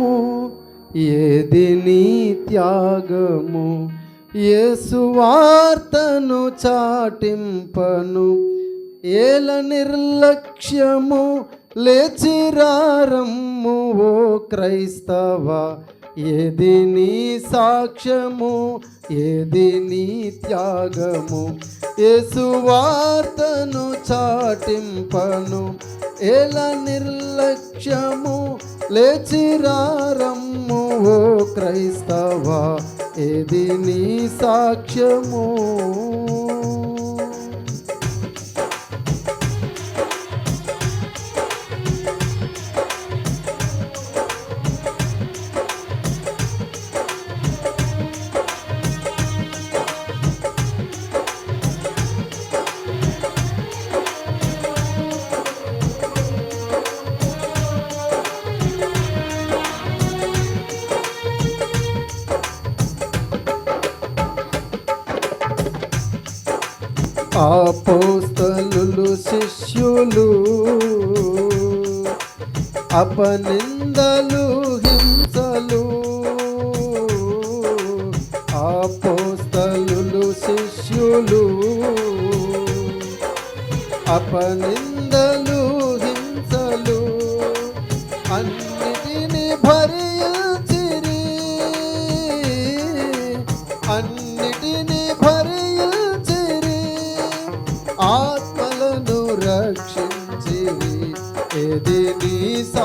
త్యాగము ఏది నీ త్యాగము? ఏసువార్తను చాటింపను ఏల నిర్లక్ష్యము లేచిరారమ్ము ఓ క్రైస్తవ? ఏది నీ సాక్ష్యము ఏది నీ త్యాగము? ఏసువార్తను చాటింపను ఏల నిర్లక్ష్యము లేచిరారమ్ము ఓ క్రైస్తవ ఏది నీ సాక్ష్యము? అపోస్తలు శిష్యులు అపనిందలు హింసలు అపోస్తలు శిష్యులు అపనిందలు హింసలు అన్నిటిని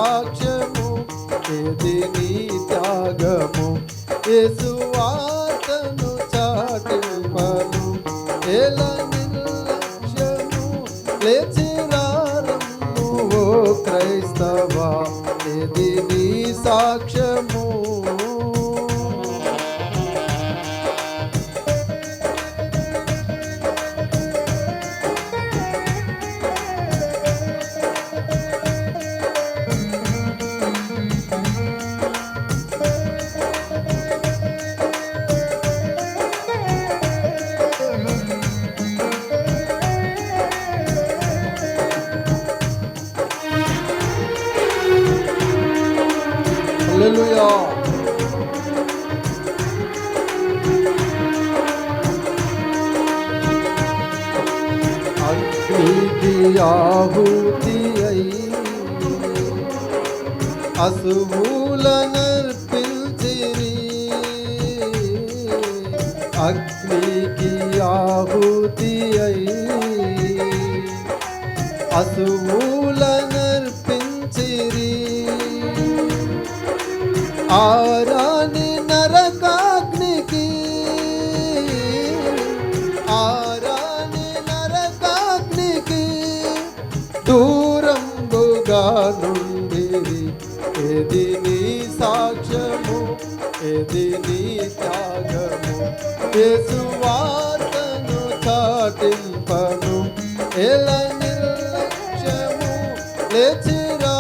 సాక్ష్యము ఏది నీ త్యాగము? యేసు వార్తను చాటింపను ఎలా నిర్లక్ష్యము లేచిరారము ఓ క్రైస్తవా? ఏది నీ సాక్ష్యము 할렐루야. அக்னிதியாகுதியை அசுமூலனர் பில்ஜிரி அக்னிதியாகுதியை அசுமூல ఆరాని నరకాగ్నికి. ఆరాని నరకాగ్నికి దూరంబుగా నుండిరి ఎది నీ సాక్ష్యము ఎది నీ త్యాగము? యేసు చాటింపను ఎలా నిర్లక్ష్యము? లేచిరా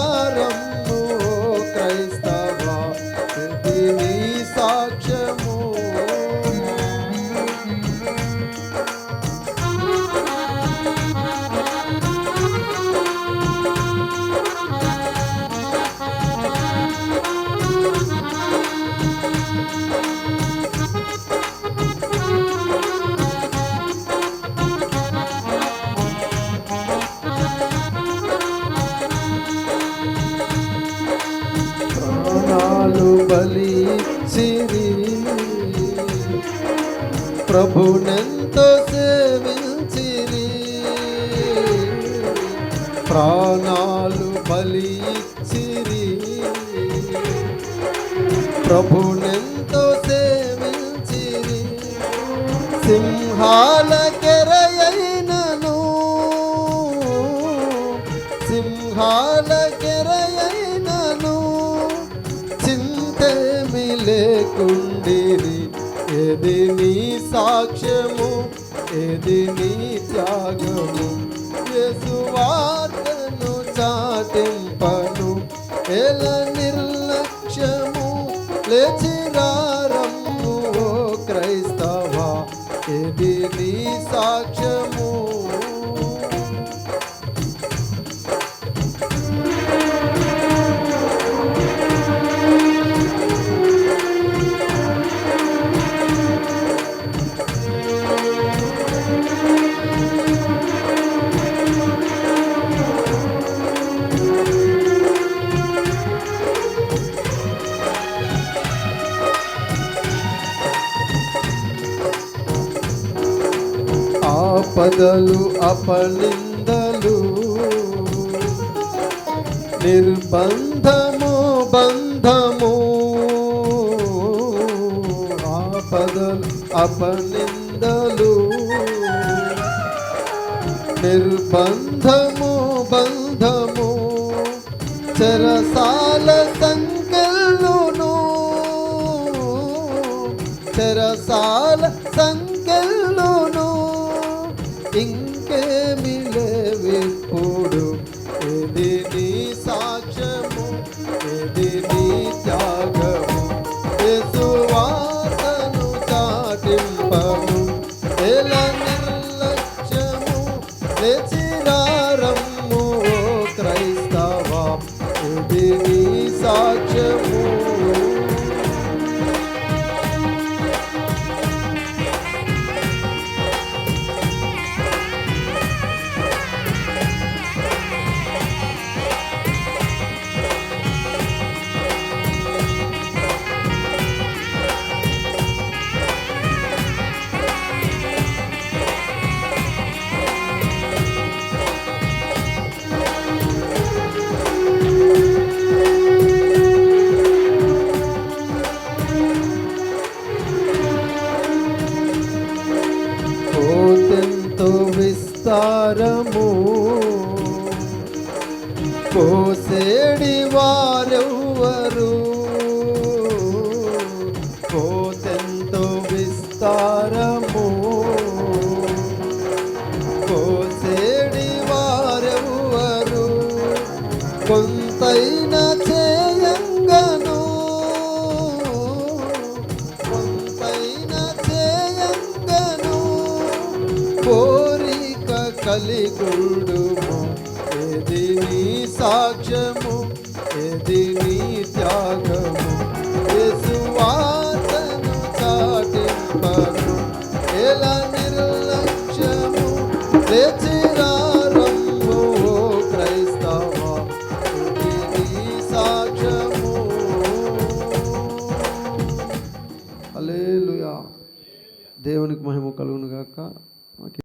బలి సిరి. ప్రభునెంతో సేవించిరి. ప్రాణాలు బలి సిరి ప్రభునెంతో సేవించిరి. సింహాల కెరయైనను. సింహాల కెరయైనను ఏది నీ సాక్ష్యము? ఏది నీ త్యాగము? యేసువార్తను చాటింపను. ఎలా నిర్లక్ష్యము? లేచి మొదలు అపనిందలు. నిర్బంధము బంధము. ఆపదలు అపనిందలు. నిర్బంధము బంధము. చెరసాల ఇది నీ సాక్ష్యము ఇది నీ త్యాగము యేసువాసను చాటింపము. ఎల నిర్లక్ష్యము లేచిరారమ్ము క్రైస్తవ? ఇది నీ సాక్ష్యము విస్తారము కోసేడి వారెవ్వరు? కోసెంతో విస్తారము కోసే కలిగుండుము ఏది నీ సాక్ష్యము? ఏది నీ త్యాగము? యేసువాసను చాటింపను. ఎలా నిర్లక్ష్యము? లేచి